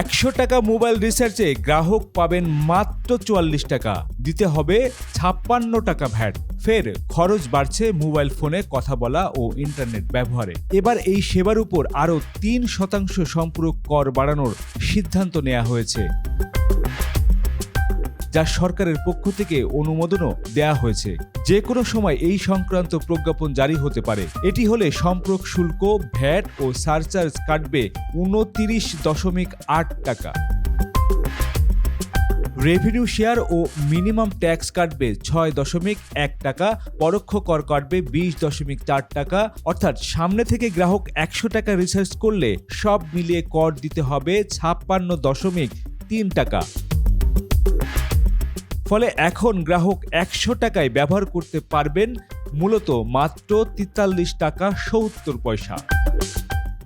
একশো টাকা মোবাইল রিচার্জে গ্রাহক পাবেন মাত্র চুয়াল্লিশ টাকা। দিতে হবে ছাপ্পান্ন টাকা ভ্যাট। ফের খরচ বাড়ছে মোবাইল ফোনে কথা বলা ও ইন্টারনেট ব্যবহারে। এবার এই সেবার উপর আরও তিন শতাংশ সম্পূরক কর বাড়ানোর সিদ্ধান্ত নেওয়া হয়েছে। যা সরকারের পক্ষ থেকে অনুমোদনও দেয়া হয়েছে। যে কোনো সময় এই সংক্রান্ত প্রজ্ঞাপন জারি হতে পারে। এটি হলে সম্পর্ক শুল্ক, ভ্যাট ও সারচার্জ কাটবে উনতিরিশ দশমিক আট টাকা। রেভিনিউ শেয়ার ও মিনিমাম ট্যাক্স কাটবে ছয় দশমিক এক টাকা, পরোক্ষ কর কাটবে বিশ দশমিক চার টাকা, অর্থাৎ সামনে থেকে গ্রাহক একশো টাকা রিচার্জ করলে সব মিলিয়ে কর দিতে হবে ছাপ্পান্ন দশমিক তিন টাকা। ফলে এখন গ্রাহক একশো টাকায় ব্যবহার করতে পারবেন মূলত মাত্র তেতাল্লিশ টাকা সত্তর পয়সা।